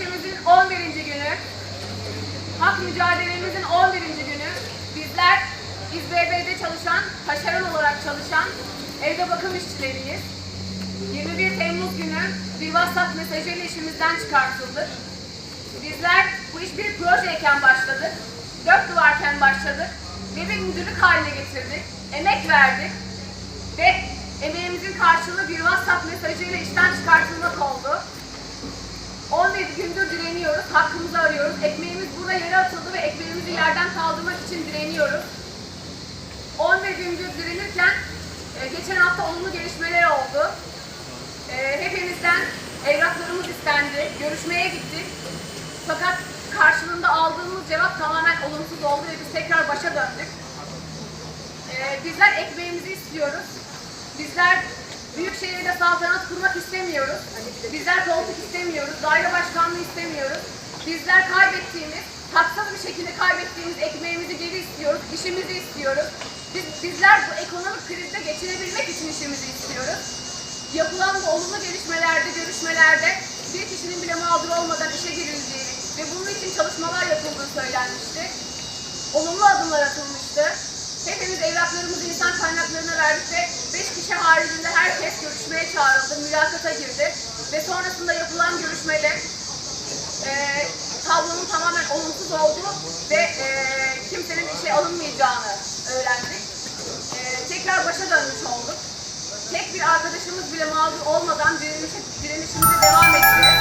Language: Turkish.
Direnişimizin 11. günü, hak mücadelemizin 11. günü bizler, biz BB'de çalışan, taşeron olarak çalışan evde bakım işçileriyiz. 21 Temmuz günü bir WhatsApp mesajıyla işimizden çıkartıldık. Bizler bu iş bir projeyken başladık, dört duvarken başladık ve bir müdürlük haline getirdik, emek verdik ve emeğimizin karşılığı bir WhatsApp mesajıyla işten çıkartılmak oldu. İçin direniyoruz. 11 gündür direnirken e, geçen hafta olumlu gelişmeler oldu. E, hepimizden evraklarımız istendi, görüşmeye gittik. Fakat karşılığında aldığımız cevap tamamen olumsuz oldu ve biz tekrar başa döndük. E, bizler ekmeğimizi istiyoruz. Bizler büyük şehirde saltanat kurmak istemiyoruz. Bizler koltuk istemiyoruz, daire başkanlığı istemiyoruz. Bizler kaybettiğimiz, haksız bir şekilde kaybettiğimiz ekmeğimizi geri istiyoruz, işimizi istiyoruz. Biz, bizler bu ekonomik krizde geçinebilmek için işimizi istiyoruz. Yapılan bu olumlu gelişmelerde, görüşmelerde bir kişinin bile mağdur olmadan işe girildiği ve bunun için çalışmalar yapıldığı söylenmişti. Olumlu adımlar atılmıştı. Hepimiz evraklarımızı insan kaynaklarına verdik ve 5 kişi haricinde herkes görüşmeye çağrıldı, mülakata girdi. Ve sonrasında yapılan görüşmede e, tablonun tamamen olumsuz olduğu ve e, kimsenin işe alınmayacağını öğrendik. E, tekrar başa dönmüş olduk. Tek bir arkadaşımız bile mağdur olmadan direnişimize devam ettik.